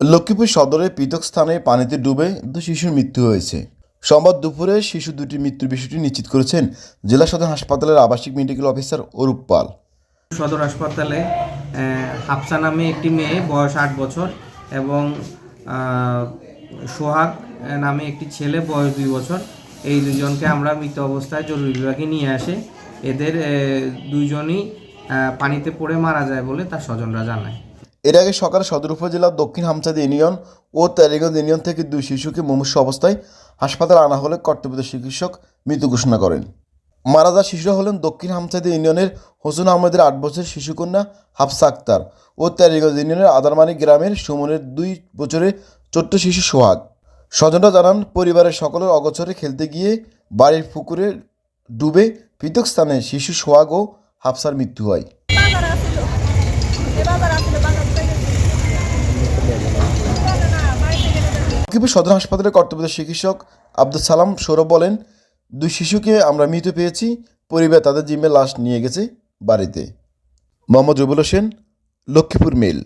লক্ষ্মীপুর সদরের পৃথক স্থানে পানিতে ডুবে দু শিশুর মৃত্যু হয়েছে। সোমবার দুপুরে শিশু দুটির মৃত্যুর বিষয়টি নিশ্চিত করেছেন জেলা সদর হাসপাতালের আবাসিক মেডিকেল অফিসার অরূপ পাল। সদর হাসপাতালে হাফসা নামে একটি মেয়ে, বয়স আট বছর, এবং সোহাগ নামে একটি ছেলে, বয়স দুই বছর। এই দুজনকে আমরা মৃত অবস্থায় জরুরি বিভাগে নিয়ে আসে। এদের দুইজনই পানিতে পড়ে মারা যায় বলে তার স্বজনরা জানায়। এর আগে সকালে সদর উপজেলার দক্ষিণ হামচাঁদ ইউনিয়ন ও তেলেগঞ্জ ইউনিয়ন থেকে দুই শিশুকে মুমূর্ষ অবস্থায় হাসপাতালে আনা হলে কর্তব্যরত চিকিৎসক মৃত ঘোষণা করেন। মারা যাওয়া শিশুরা হলেন দক্ষিণ হামচাঁদি ইউনিয়নের হোসেন আহমেদের আট বছরের শিশুকন্যা হাফসা আক্তার ও তেলিগঞ্জ ইউনিয়নের আদারমানি গ্রামের সুমনের দুই বছরের ছোট্ট শিশু সোহাগ। স্বজনরা জানান, পরিবারের সকলের অগোচরে খেলতে গিয়ে বাড়ির পুকুরে ডুবে পৃথক স্থানে শিশু সোহাগ ও হাফসার মৃত্যু হয়। লক্ষ্মীপুর সদর হাসপাতালের কর্তব্যরত চিকিৎসক আব্দুল সালাম সৌরভ বলেন, দুই শিশুকে আমরা মৃত পেয়েছি, পরিবার তাদের জিম্মে লাশ নিয়ে গেছে বাড়িতে। মোহাম্মদ রুবুল হোসেন, লক্ষ্মীপুর মেল